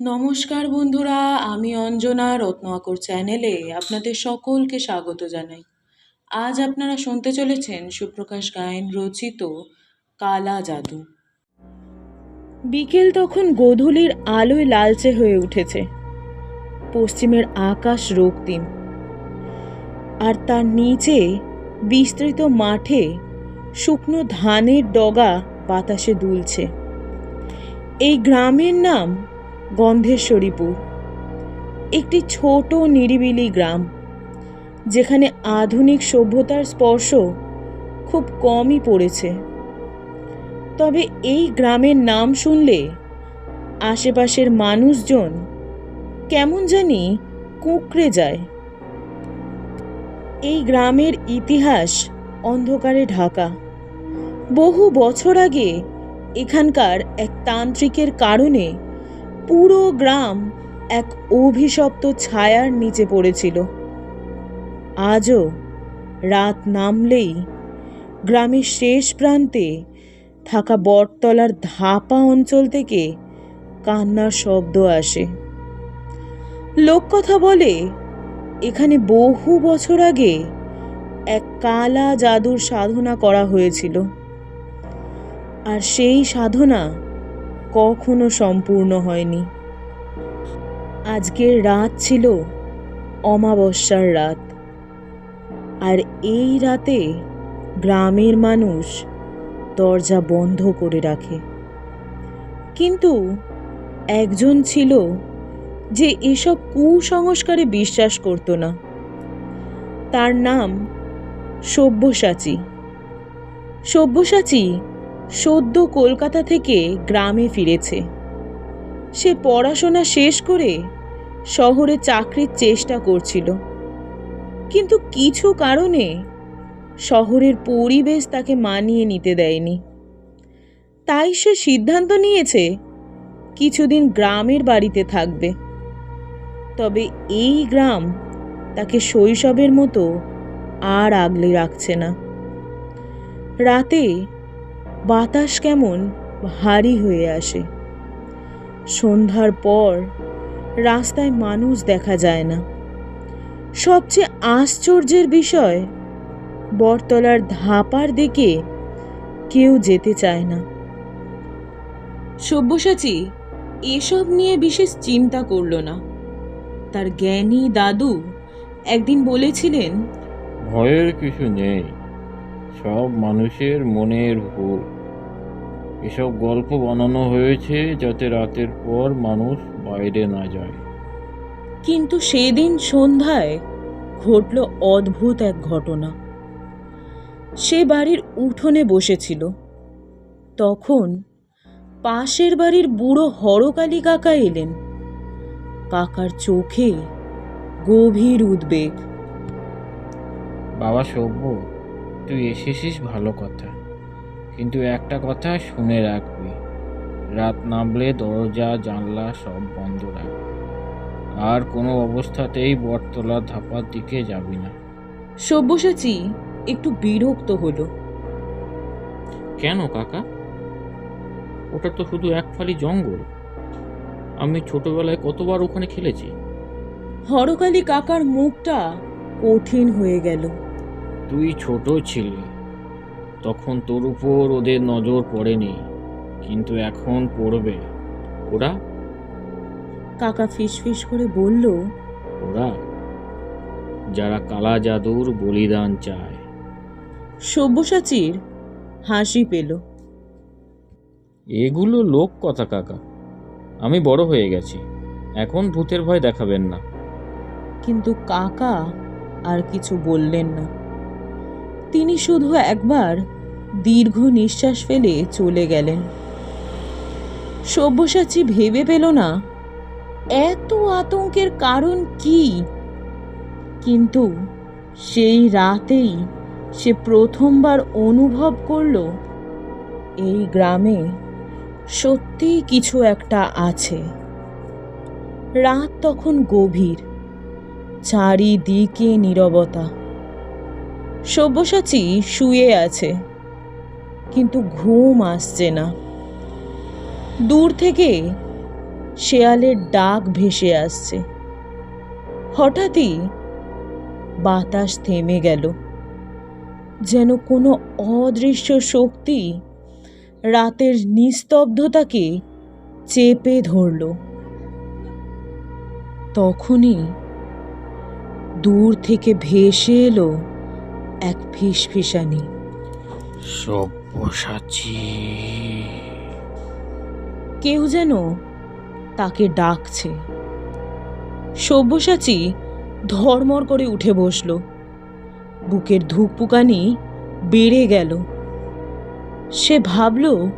নমস্কার বন্ধুরা, আমি অঞ্জনা রত্নাকর চ্যানেলে আপনাদের সকলকে স্বাগত জানাই। আজ আপনারা শুনতে চলেছেন সুপ্রকাশ গায়েন রচিত কালা জাদু। বিকেল তখন গোধূলির আলোয় লালচে হয়ে উঠেছে। পশ্চিমের আকাশ রক্তিম। আর তার নিচে বিস্তৃত মাঠে শুকনো ধানের ডগা বাতাসে দুলছে। এই গ্রামের নাম গন্ধেশ্বরীপুর। একটি ছোট নিরিবিলি গ্রাম, যেখানে আধুনিক সভ্যতার স্পর্শ খুব কমই পড়েছে। তবে এই গ্রামের নাম শুনলে আশেপাশের মানুষজন কেমন জানি কুঁকড়ে যায়। এই গ্রামের ইতিহাস অন্ধকারে ঢাকা। বহু বছর আগে এখানকার এক তান্ত্রিকের কারণে পুরো গ্রাম এক অভিশপ্ত ছায়ার নিচে পড়েছিল। আজও রাত নামলেই গ্রামের শেষ প্রান্তে থাকা বটতলার ধাপা অঞ্চল থেকে কান্নার শব্দ আসে। লোককথা বলে, এখানে বহু বছর আগে এক কালা জাদুর সাধনা করা হয়েছিল। আর সেই সাধনা কখনো সম্পূর্ণ হয়নি। আজকের রাত ছিল অমাবস্যার রাত। আর এই রাতে গ্রামের মানুষ দরজা বন্ধ করে রাখে। কিন্তু একজন ছিল যে এসব কুসংস্কারে বিশ্বাস করত না। তার নাম সব্যসাচী। সব্যসাচী সদ্য কলকাতা থেকে গ্রামে ফিরেছে। সে পড়াশোনা শেষ করে শহরে চাকরির চেষ্টা করছিল। কিন্তু কিছু কারণে শহরের পরিবেশ তাকে মানিয়ে নিতে দেয়নি। তাই সে সিদ্ধান্ত নিয়েছে কিছুদিন গ্রামের বাড়িতে থাকবে। তবে এই গ্রাম তাকে শৈশবের মতো আর আগলে রাখছে না। রাতে বাতাস কেমন ভারী হয়ে আসে। সন্ধ্যার পর রাস্তায় মানুষ দেখা যায় না। সবচেয়ে আশ্চর্যের বিষয়, বটতলার ধাপার দিকে কেউ যেতে চায় না। সব্যসাচী, এসব নিয়ে বিশেষ চিন্তা করল না। তার জ্ঞানী দাদু একদিন বলেছিলেন, ভয়ের কিছু নেই, সব মানুষের মনের ভুল এসব গল্প বানানো হয়েছে যাতে রাতের পর মানুষ বাইরে না যায়। কিন্তু সেদিন সন্ধ্যায় ঘটল অদ্ভুত এক ঘটনা। সে বাড়ির উঠোনে বসেছিল। তখন পাশের বাড়ির বুড়ো হরকালী কাকা এলেন। কাকার চোখে গভীর উদ্বেগ। বাবা সভ্য তুই এসেছিস ভালো কথা। কিন্তু একটা কথা শুনে রাখবি রাত নামলে দরজা জানলা সব বন্ধ রাখবি আর কোনো অবস্থাতেই বটতলা ধাপার দিকে যাবি না। সব্যসাচী একটু বিরক্ত হলো। কেন কাকা? ওটা তো শুধু এক ফালি জঙ্গল। আমি ছোটবেলায় কতবার ওখানে খেলেছি। হরকালী কাকার মুখটা কঠিন হয়ে গেল। তুই ছোট ছিলি। তখন তোর উপর ওদের নজর পড়েনি কিন্তু এখন পড়বে। ওরা? কাকা ফিসফিস করে বলল ওরা? যারা কালা জাদুর বলিদান চায়। সব্যসাচীর হাসি পেল। এগুলো লোক কথা কাকা। আমি বড় হয়ে গেছি। এখন ভূতের ভয় দেখাবেন না। কিন্তু কাকা আর কিছু বললেন না। তিনি শুধু একবার দীর্ঘ নিঃশ্বাস ফেলে চলে গেলেন। সব্যসাচী ভেবে পেল না, এত আতঙ্কের কারণ কি? কিন্তু সেই রাতেই সে প্রথমবার অনুভব করল, এই গ্রামে সত্যিই কিছু একটা আছে। রাত তখন গভীর, চারিদিকে নীরবতা। সব্যসাচী শুয়ে আছে। কিন্তু ঘুম আসছে না। দূর থেকে শেয়ালের ডাক ভেসে আসছে। হঠাৎই বাতাস থেমে গেল। যেন কোনো অদৃশ্য শক্তি রাতের নিস্তব্ধতাকে চেপে ধরল। তখনই দূর থেকে ভেসে এলো এক ফিসফিসানি। সব্যসাচী। কেউ যেন তাকে ডাকছে। সব্যসাচী ধর্মর করে উঠে বসল। বুকের ধুকপুকানি বেড়ে গেল। সে ভাবল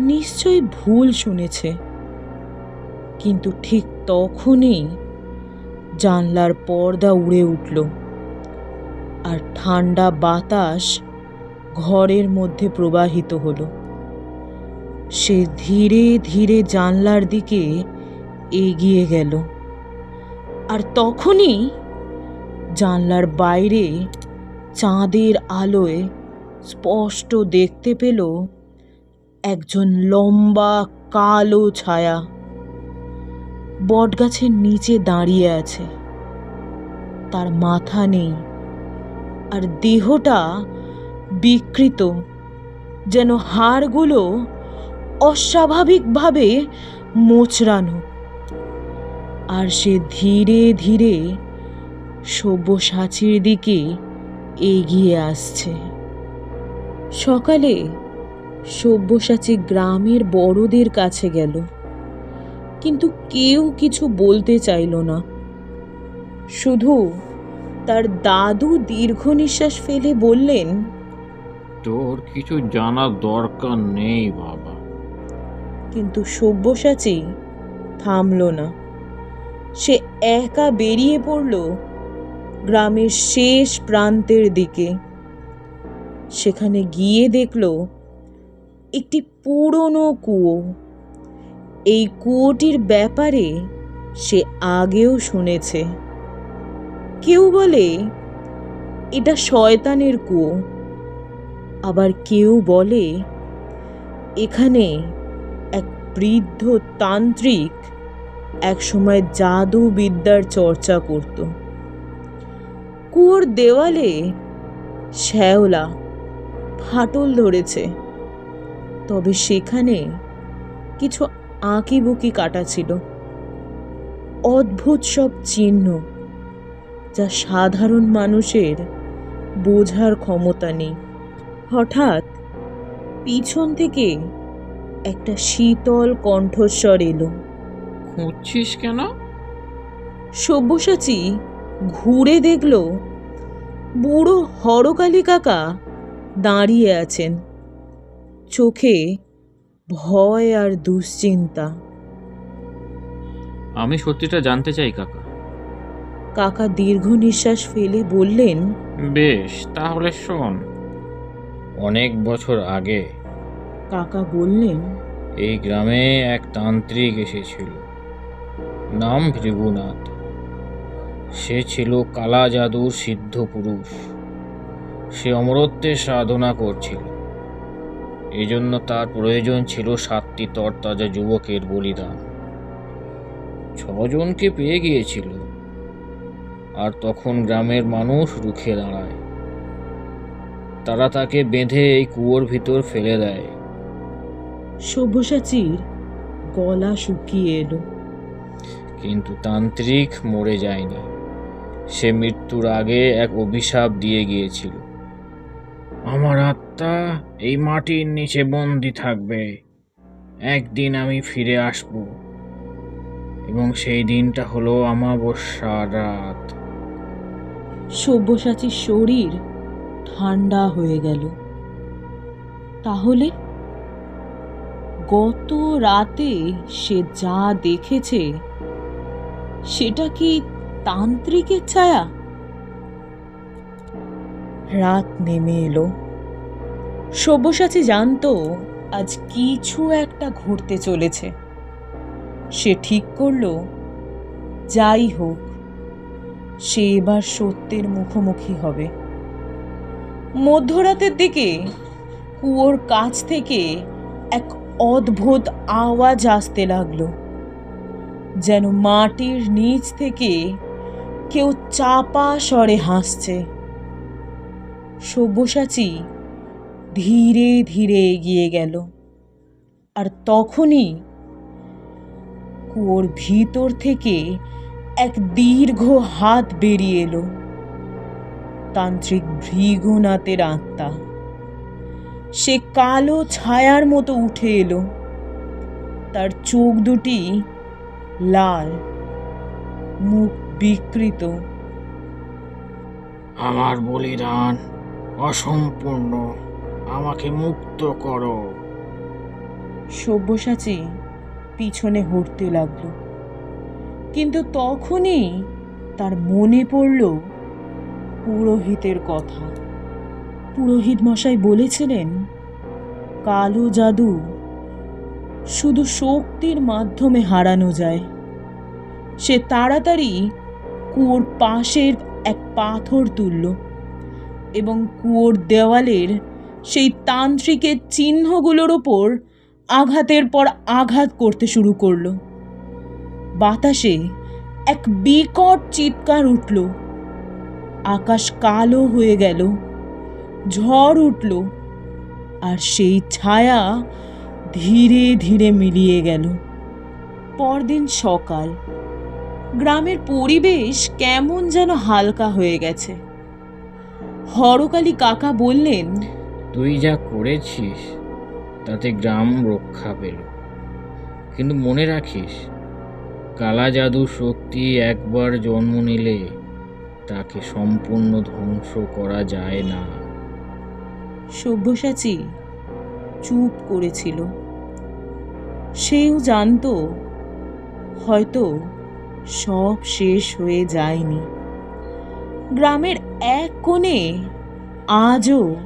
নিশ্চয়ই ভুল শুনেছে। কিন্তু ঠিক তখনই জানলার পর্দা উড়ে উঠল। আর ঠান্ডা বাতাস ঘরের মধ্যে প্রবাহিত হলো। সে ধীরে ধীরে জানলার দিকে এগিয়ে গেল। আর তখনই জানলার বাইরে চাঁদের আলোয় স্পষ্ট দেখতে পেল একজন লম্বা কালো ছায়া। বটগাছের নিচে দাঁড়িয়ে আছে। তার মাথা নেই। আর দেহটা বিকৃত, যেন হাড়গুলো অস্বাভাবিকভাবে মোচড়ানো। আর সে ধীরে ধীরে সব্যসাচীর দিকে এগিয়ে আসছে। সকালে সব্যসাচী গ্রামের বড়দের কাছে গেল, কিন্তু কেউ কিছু বলতে চাইল না। শুধু তার দাদু দীর্ঘ নিঃশ্বাস ফেলে বললেন তোর কিছু জানার দরকার নেই বাবা। কিন্তু সব্যসাচী থামল না। সে একা বেরিয়ে পড়ল গ্রামের শেষ প্রান্তের দিকে। সেখানে গিয়ে দেখল একটি পুরনো কুয়ো। এই কুয়োটির ব্যাপারে সে আগেও শুনেছে। কেউ বলে, এটা শয়তানের কুয়ো। আবার কেউ বলে, এখানে এক বৃদ্ধ তান্ত্রিক একসময় জাদু বিদ্যার চর্চা করত। কুয়োর দেওয়ালে শ্যাওলা, ফাটল ধরেছে। তবে সেখানে কিছু আঁকিবুকি কাটা ছিল। অদ্ভুত সব চিহ্ন যা সাধারণ মানুষের বোঝার ক্ষমতা নেই। হঠাৎ পিছন থেকে একটা শীতল কণ্ঠস্বর এলো। খুঁজছিস কেন? সব্যসাচী ঘুরে দেখল বুড়ো হরকালী কাকা দাঁড়িয়ে আছেন। চোখে ভয় আর দুশ্চিন্তা। আমি সত্যিটা জানতে চাই কাকা। কাকা দীর্ঘ নিঃশ্বাস ফেলে বললেন বেশ তাহলে শোন। অনেক বছর আগে কাকা বললেন এই গ্রামে এক তান্ত্রিক এসেছিল নাম ভৃগুনাথ। সে ছিল কালা জাদুর সিদ্ধ পুরুষ। সে অমরত্বের সাধনা করছিল। এজন্য তার প্রয়োজন ছিল সাতটি তরতাজা যুবকের বলিদান। ছজনকে পেয়ে গিয়েছিল। আর তখন গ্রামের মানুষ রুখে দাঁড়ায়। তারা তাকে বেঁধে এই কুয়োর ভিতর ফেলে দেয়। সব্যসাচীর গলা শুকিয়ে এলো। কিন্তু তান্ত্রিক মরে যায়নি। সে মৃত্যুর আগে এক অভিশাপ দিয়ে গিয়েছিল। আমার আত্মা এই মাটির নিচে বন্দি থাকবে। একদিন আমি ফিরে আসব। এবং সেই দিনটা হলো আমাবস্যা রাত। সব্যসাচীর শরীর ঠান্ডা হয়ে গেল। তাহলে? গত রাতে সে যা দেখেছে, সেটা কি তান্ত্রিকের ছায়া? রাত নেমে এলো। সব্যসাচী জানতো, আজ কিছু একটা ঘটতে চলেছে। সে ঠিক করল, যাই হোক। সে এবার সত্যের মুখোমুখি হবে। মধ্যরাতের দিকে কুয়োর কাছ থেকে এক অদ্ভুত আওয়াজ আসতে লাগল, যেন মাটির নিচ থেকে কেউ চাপা স্বরে হাসছে। সব্যসাচী ধীরে ধীরে এগিয়ে গেল আর তখনই কুয়োর ভিতর থেকে এক দীর্ঘ হাত বেরিয়ে এলো। তান্ত্রিক ভৃগুনাথের আত্মা। সে কালো ছায়ার মতো উঠে এলো। তার চোখ দুটি লাল মুখ বিকৃত। আমার বলিদান অসম্পূর্ণ আমাকে মুক্ত করো। সব্যসাচী পিছনে হটতে লাগল। কিন্তু তখনই তার মনে পড়ল পুরোহিতের কথা। পুরোহিত মশাই বলেছিলেন, কালো জাদু শুধু শক্তির মাধ্যমে হারানো যায়। সে তাড়াতাড়ি কুয়োর পাশের এক পাথর তুলল এবং কুয়োর দেওয়ালের সেই তান্ত্রিকের চিহ্নগুলোর ওপর আঘাতের পর আঘাত করতে শুরু করল। বাতাসে এক বিকট চিৎকার উঠল। আকাশ কালো হয়ে গেল, ঝড় উঠল, আর সেই ছায়া ধীরে ধীরে মিলিয়ে গেল। পরদিন সকাল। গ্রামের পরিবেশ কেমন যেন হালকা হয়ে গেছে। হরকালী কাকা বললেন, তুই যা করেছিস, তাতে গ্রাম রক্ষা পেল। কিন্তু মনে রাখিস কালা জাদুর শক্তি একবার জন্ম নিলে তাকে সম্পূর্ণ ধ্বংস করা যায় না। সব্যসাচী চুপ করেছিল। সেও জানতো, হয়তো সব শেষ হয়ে যায়নি। গ্রামের এক কোণে আজও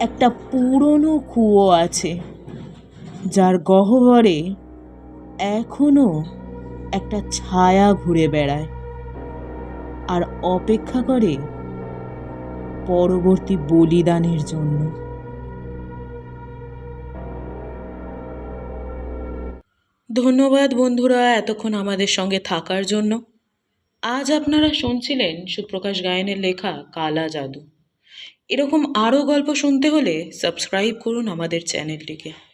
একটা পুরনো কুয়ো আছে, যার গহ্বরে এখনও একটা ছায়া ঘুরে বেড়ায় আর অপেক্ষা করে পরবর্তী বলিদানের জন্য। ধন্যবাদ বন্ধুরা এতক্ষণ আমাদের সঙ্গে থাকার জন্য। আজ আপনারা শুনছিলেন সুপ্রকাশ গায়নের লেখা কালা জাদু। এরকম আরও গল্প শুনতে হলে সাবস্ক্রাইব করুন আমাদের চ্যানেলটিকে।